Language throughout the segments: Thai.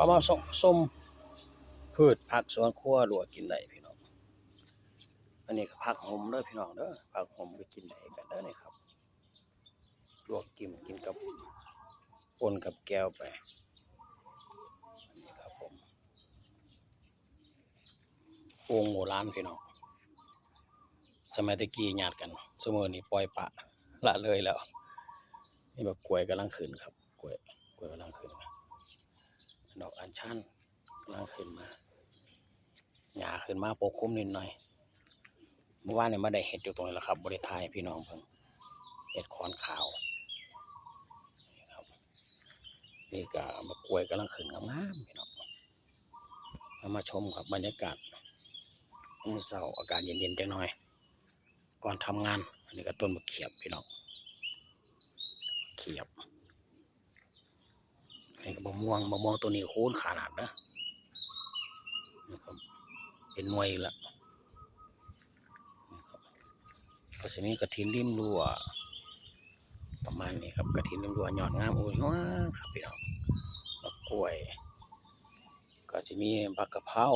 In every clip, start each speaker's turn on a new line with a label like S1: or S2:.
S1: เอามาส้มส้มพืชผักสวนครัวลวกกินได้พี่น้อง อันนี้ก็ผักหอมเด้อพี่น้องเด้อผักหอมก็กินได้กันเด้อนี่ครับลวกกินกินกับปนกับแก้วไปอันนี้ครับผมโอ่งโบราณพี่น้องสมัยตะกี้ญาติกันสมอนี้ปล่อยปะละเลยแล้ว นี่แบบกล้วยกำลังขึ้นครับกล้วยกล้วยกำลังขึ้นมาดอกอัญ ชันกำลังขึ้นมาหญ้าขึ้นมาปกคลุมนิดหน่อยเมื่อวานเนี่ยมาได้เห็ดอยู่ตรงนี้แหละครับ บริทายพี่น้องเพิ่งเห็ดขอนขาวนี่ครับนี่ก็มากล้วยกำลังขึ้นงามๆพี่น้องมามาชมครับบรรยากาศมื้อเช้าอากาศเย็นๆจังหน่อย ก่อนทำงาน อันนี้ก็ต้นมะเขียบพี่น้องเขียบ นนี้ก็มะม่วงมะม่วงตัวนี้โค้นขนาดนะนะครับเป็นหน่วยละครับก็จะมีกระถินริมรั้วประมาณนี้ครับกระถินริมรั้วยอดงามโอ้ยว้าครับพี่น้องมะกล้วย ก็จะมีบักกะเพรา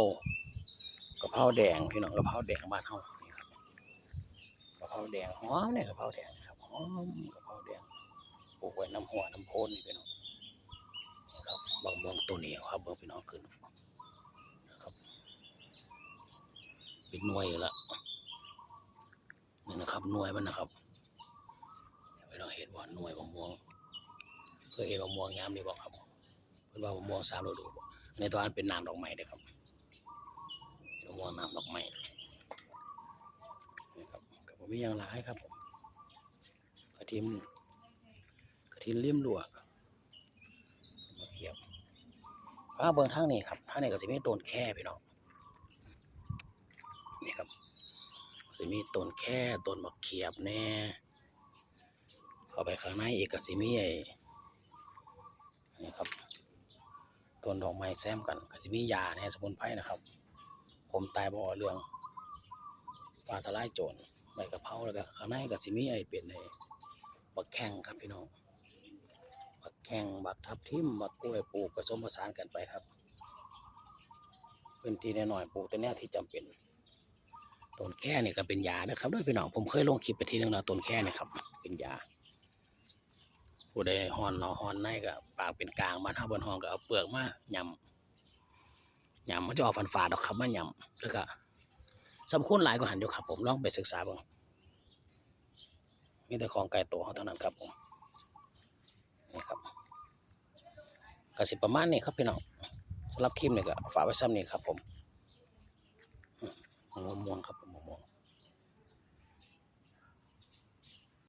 S1: กะเพราแดงพี่น้องกะเพราแดงบ้านเฮานี่ครับกะเพราแดงหอมเนี่ยกะเพราแดงครับหอมกะเพราแดงปลูกไว้น้ำหัวน้ำโพนนี่พี่น้องนะครับบางเมือง ตัวเหนียวครับเบิ่งพี่น้องขึ้นนะครับเป็นหน่วยละนี่นะครับหน่วยมันนะครับพี่น้องเห็นว่าหน่วยบางม่วงเคยเห็นบางม่วงงามดีบอกครับเพิ่นว่าบางม่วงสามฤดูในตัวนั้นเป็นน้ำดอกไม้เด้อครับบางม่วงน้ำดอกไม้นี่ครับกับผมมีอย่างหลายครับผมกระเทียมกระเทียมเลี่ยมลวกมาเขียบ ฟ้าเบิ่งทางนี้ครับทางนี้ก็สิมีต้นแค่พี่น้องนี่ครับก็สิมีต้นแค่ต้นมะเขียบแน่เข้าไปข้างในอีกก็สิมีไอ้นี่ครับต้นดอกไม้แซมกันก็สิมียาแน่สมุนไพรนะครับผมตายบ่อเรื่องฟ้าทลายโจรใบกะเพราแล้วก็ข้างในก็สิมีไอ้เป็นไอ้บักแข้งครับพี่น้อง บักแข้งบักทับทิมบักกล้วยปลูกผสมผสานกันไปครับพื้นที่น,น้อยปลูกแต่แนวที่จำเป็นต้นแค่นี่ก็เป็นยานะครับด้วยพี่น้องผมเคยลงคลิปไปทีนึงแล้วต้นแค่นี่ครับ เป็นยาผู้ใดหอนเนาะหอนในก็ปากเป็นกลางบ้านเฮาบนห้องก็เอาเปลือกมายำยำมันจะออกฝาดอกครับมายำแล้วก็สำคุณหลายกว่าหันอยู่ครับผมลองไปศึกษาบ้างมีแต่ของไก่โตเขาเท่านั้นครับผม นี่ครับกสิประมาณนี้ครับพี่น้องสำหรับคลิปนี่ก็ฝากไว้ซ้ำนี้ครับผมมะม่วงครับมะม